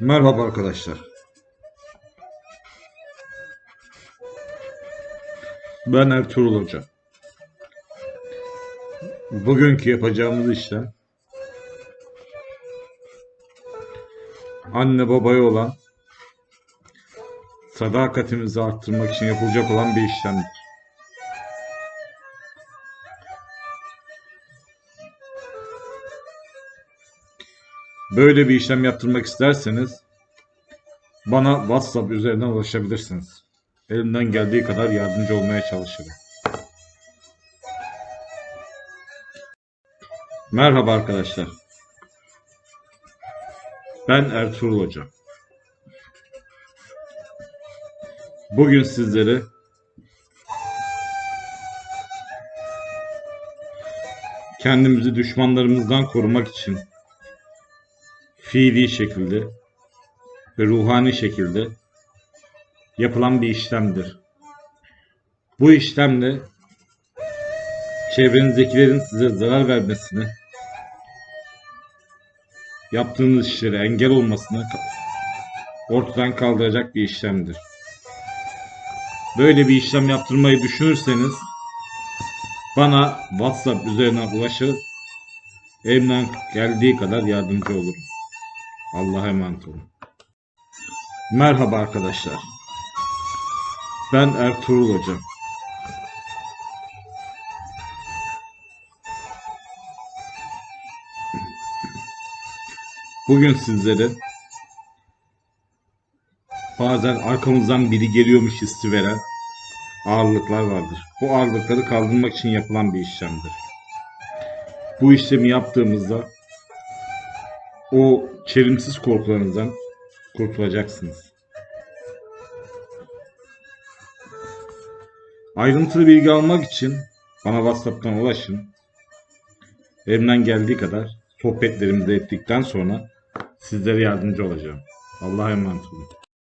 Merhaba arkadaşlar. Ben Ertuğrul Hoca. Bugünkü yapacağımız işlem anne babaya olan sadakatimizi arttırmak için yapılacak olan bir işlemdir. Böyle bir işlem yaptırmak isterseniz bana WhatsApp üzerinden ulaşabilirsiniz. Elimden geldiği kadar yardımcı olmaya çalışırım. Merhaba arkadaşlar. Ben Ertuğrul Hoca. Bugün sizlere kendimizi düşmanlarımızdan korumak için fiili şekilde ve ruhani şekilde yapılan bir işlemdir. Bu işlemle çevrenizdekilerin size zarar vermesini, yaptığınız işlere engel olmasını ortadan kaldıracak bir işlemdir. Böyle bir işlem yaptırmayı düşünürseniz bana WhatsApp üzerinden ulaşır, elimden geldiği kadar yardımcı olurum. Allah'a emanet olun. Merhaba arkadaşlar. Ben Ertuğrul Hocam. Bugün sizlere bazen arkamızdan biri geliyormuş hissi veren ağırlıklar vardır. Bu ağırlıkları kaldırmak için yapılan bir işlemdir. Bu işlemi yaptığımızda o çelimsiz korkularınızdan kurtulacaksınız. Ayrıntılı bilgi almak için bana WhatsApp'tan ulaşın. Elimden geldiği kadar sohbetlerimizi ettikten sonra sizlere yardımcı olacağım. Allah'a emanet olun.